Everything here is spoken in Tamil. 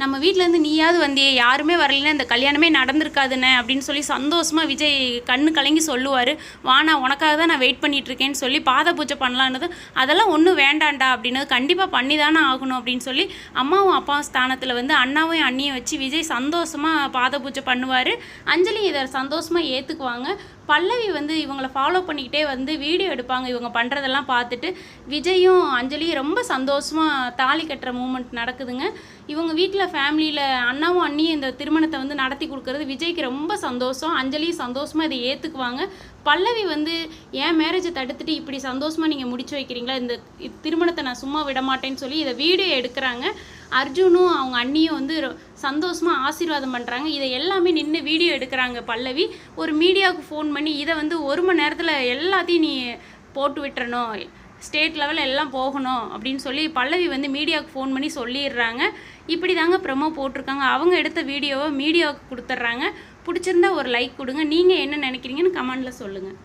நம்ம வீட்டிலேருந்து நீயாவது வந்தே யாருமே வரலைன்னா இந்த கல்யாணமே நடந்திருக்காதுன்னு அப்படின்னு சொல்லி சந்தோஷமாக விஜய் கண்ணு கலங்கி சொல்லுவார். வானா உனக்காக தான் நான் வெயிட் பண்ணிகிட்ருக்கேன்னு சொல்லி பாத பூஜை பண்ணலான்னது அதெல்லாம் ஒன்றும் வேண்டாம்டா அப்படின்னு கண்டிப்பாக பண்ணி தானே ஆகணும் அப்படின்னு சொல்லி அம்மாவும் அப்பாவும் ஸ்தானத்தில் வந்து அண்ணாவையும் அண்ணியும் வச்சு விஜய் சந்தோஷமாக பாத பூஜை பண்ணுவார். அஞ்சலி இதை சந்தோஷமாக ஏற்றுக்குவாங்க பல்லவி வந்து இவங்களை ஃபாலோ பண்ணிக்கிட்டே வந்து வீடியோ எடுப்பாங்க. இவங்க பண்ணுறதெல்லாம் பார்த்துட்டு விஜயும் அஞ்சலியும் ரொம்ப சந்தோஷமாக தாலி கட்டுற மூமெண்ட் நடக்குதுங்க. இவங்க வீட்டில் ஃபேமிலியில் அண்ணாவும் அண்ணியும் இந்த திருமணத்தை வந்து நடத்தி கொடுக்கறது விஜய்க்கு ரொம்ப சந்தோஷம். அஞ்சலியும் சந்தோஷமாக இதை ஏற்றுக்குவாங்க பல்லவி வந்து ஏன் மேரேஜை தடுத்துட்டு இப்படி சந்தோஷமாக நீங்கள் முடிச்சு வைக்கிறீங்களா? இந்த திருமணத்தை நான் சும்மா விட மாட்டேன்னு சொல்லி இதை வீடியோ எடுக்கிறாங்க. அர்ஜுனும் அவங்க அண்ணியும் வந்து சந்தோஷமாக ஆசீர்வாதம் பண்ணுறாங்க இதை எல்லாமே நின்று வீடியோ எடுக்கிறாங்க பல்லவி. ஒரு மீடியாவுக்கு ஃபோன் பண்ணி இதை வந்து ஒரு மணி நேரத்தில் எல்லாத்தையும் நீ போட்டு விட்டுறணும். ஸ்டேட் லெவலில் எல்லாம் போகணும் அப்படின்னு சொல்லி பல்லவி வந்து மீடியாவுக்கு ஃபோன் பண்ணி சொல்லிடுறாங்க. இப்படி தாங்க ப்ரமோ போட்டிருக்காங்க. அவங்க எடுத்த வீடியோவை மீடியாவுக்கு கொடுத்துட்றாங்க. பிடிச்சிருந்தா ஒரு லைக் கொடுங்க. நீங்கள் என்ன நினைக்கிறீங்கன்னு கமெண்டில் சொல்லுங்கள்